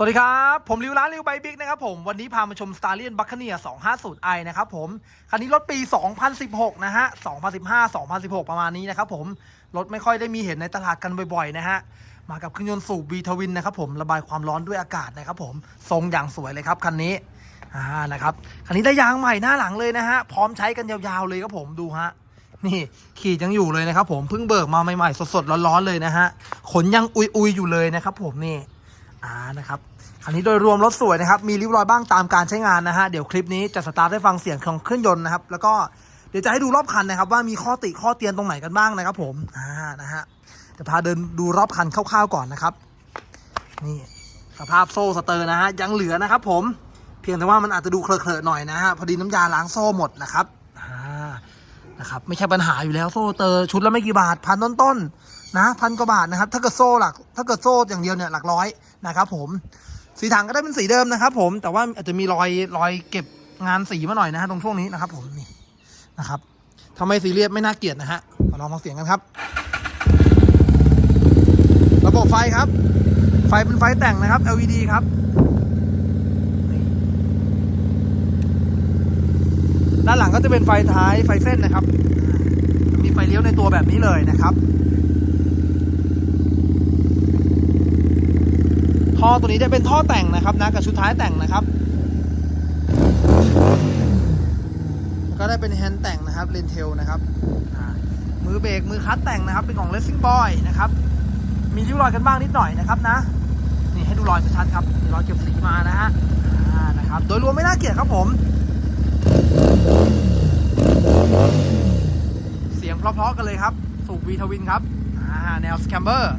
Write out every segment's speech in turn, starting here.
สวัสดีครับ ผมริวร้านริวไบบิ๊กนะครับผมวันนี้พามาชม s t a r l i o n b u c c a n e e r 250i นะครับผมคันนี้รถปี 2016 นะฮะ 2015 2016 ประมาณนี้นะครับผมรถไม่ค่อยได้มีเห็นในตลาดกันบ่อยๆ นะฮะ มากับเครื่องยนต์สูบ V ทวินนะครับผมระบายความร้อนด้วยอากาศนะครับผมทรงอย่างสวยเลยครับคันนี้อ่านะครับคันนี้ได้ยางใหม่หน้าหลังเลยนะฮะพร้อมใช้กันยาวๆเลยครับผมดูฮะนี่ขี่ยังอยู่เลยนะครับผมเพิ่งเบิกมาใหม่ๆสดๆร้อนๆเลยนะฮะขนยังอุยๆอยู่เลยนะครับผมนี่ อ่านะครับคันนี้โดยรวมรถสวยนะครับ มีริ้วรอยบ้างตามการใช้งานนะฮะ เดี๋ยวคลิปนี้จะสตาร์ทให้ฟังเสียงของเครื่องยนต์นะครับ แล้วก็เดี๋ยวจะให้ดูรอบคันนะครับ ว่ามีข้อติข้อเตียนตรงไหนกันบ้างนะครับ ผม อ่า นะฮะจะพาเดินดูรอบคันคร่าวๆก่อนนะครับ นี่สภาพโซ่สเตอร์นะฮะ ยังเหลือนะครับผม เพียงแต่ว่ามันอาจจะดูเคลอะๆหน่อยนะฮะ พอดีน้ำยาล้างโซ่หมดนะครับ อ่า นะครับ ไม่ใช่ปัญหาอยู่แล้วโซ่เตอร์ชุดละไม่กี่บาทพันต้นๆนะพันกว่าบาทนะครับ ถ้าเกิดโซ่หลัก ถ้าเกิดโซ่อย่างเดียวเนี่ยหลักร้อย นะครับผมสีถังก็ได้เป็นสีเดิมนะครับผมแต่ว่าอาจจะมีรอยรอยเก็บงานสีมาหน่อยนะฮะตรงช่วงนี้นะครับผมนี่นะครับทำไมสีเรียบไม่น่าเกลียดนะฮะมาลองฟังเสียงกันครับ ระบบไฟครับ ไฟเป็นไฟแต่งนะครับ LED ครับด้านหลังก็จะเป็นไฟท้ายไฟเส้นนะครับมีไฟเลี้ยวในตัวแบบนี้เลยนะครับ ท่อตัวนี้ได้เป็นท่อแต่งนะครับนะกับชุดท้ายแต่งนะครับ ก็ได้เป็นแฮนด์แต่งนะครับเลนเทลนะครับมือเบรกมือคลัตช์แต่งนะครับเป็นของ Racing Boy นะครับมีริ้วรอยกันบ้างนิดหน่อยนะครับนะนี่ให้ดูรอยชัดๆครับมีรอยเก็บสีมานะฮะนะครับโดยรวมไม่น่าเกลียดครับผม เสียงเพราะๆกันเลยครับสูบวีทวินครับแนวสแคมเบอร์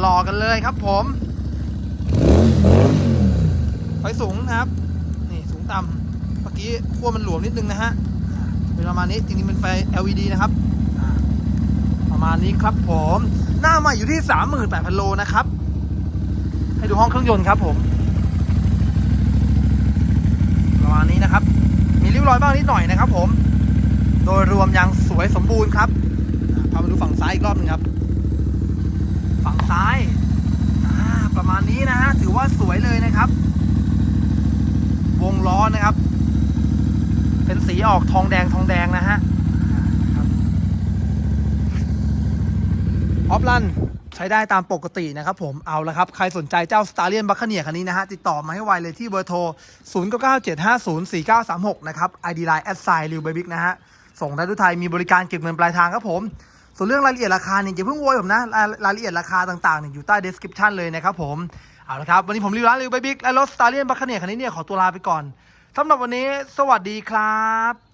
หล่อๆกันเลยครับผม ไฟสูงนะครับนี่สูงต่ำเมื่อกี้ขั้วมันหลวมนิดนึงนะฮะเป็นประมาณนี้จริงๆเป็นไฟ LED นะครับประมาณนี้ครับผม หน้าใหม่อยู่ที่ 38,000 โลนะครับ ให้ดูห้องเครื่องยนต์ครับผมประมาณนี้นะครับ มีริ้วรอยบ้างนิดหน่อยนะครับผม โดยรวมยังสวยสมบูรณ์ครับอ่าพามาดูฝั่งซ้ายอีกรอบหนึงครับ ฝั่งซ้าย มาณนี้นะฮะถือว่าสวยเลยนะครับ วงล้อนะครับ เป็นสีออกทองแดงทองแดงนะฮะออฟลันใช้ได้ตามปกตินะครับผมเอาละครับ ใครสนใจเจ้า s t a r l i o n b u c c a n e e r คันนี้นะฮะ ติดต่อมาให้ไวเลยที่เบอร์โทร 0 9 9 7 5 0 4 9 3 6 นะครับ ID Line แอดไซน์ริวเบบิกนะฮะ ส่งได้ทุกไทยมีบริการเก็บเงินปลายทางครับผม ส่วนเรื่องรายละเอียดราคาเนี่ยอย่าเพิ่งโวยผมนะรายรายละเอียดราคาต่างๆเนี่ยอยู่ใต้ description เลยนะครับผมเอาละครับ วันนี้ผมริวร้านริวไปบิ๊กและรถสตาร์เลียนบัคเนียคันนี้เนี่ยขอตัวลาไปก่อนสำหรับวันนี้ สวัสดีครับ